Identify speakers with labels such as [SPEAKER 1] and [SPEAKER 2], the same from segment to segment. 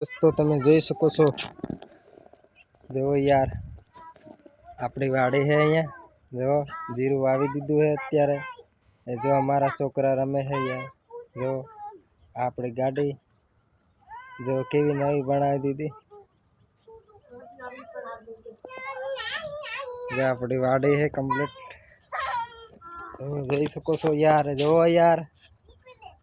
[SPEAKER 1] दोस्तों तुम्हें जय सको सो देखो यार अपनी वाड़े है यहां देखो जीरो वादी दू है અત્યારે એ જો મારા છોકરા રમે છે યાર જો આપડે ગાડી જો કેવી નવી બનાવી દીધી આપડી વાડી હે કમ્પ્લીટ જોઈ સકો છો યાર જો યાર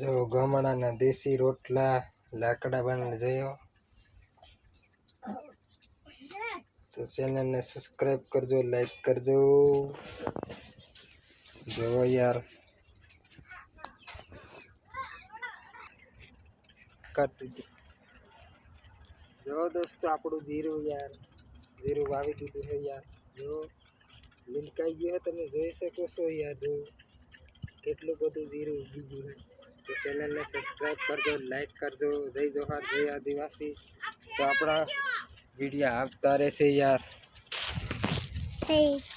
[SPEAKER 1] જો ગામડાના દેશી રોટલા લાકડા બને જોયો તો ચેનલને સબસ્ક્રાઈબ કરજો લાઈક કરજો જોવો યાર કાઢી દીધું જો દોસ્તો આપણું જીરું યાર જીરું વાવી દીધું છે યાર જો લીલકાઈ ગયું તમે જોઈ શકો છો યાર જો કેટલું બધું જીરું ઉગી ગયું છે तो चैनल ने सब्सक्राइब कर दो लाइक कर दो जय जोहार जय आदिवासी तो अपना वीडियो
[SPEAKER 2] आता रहे से यार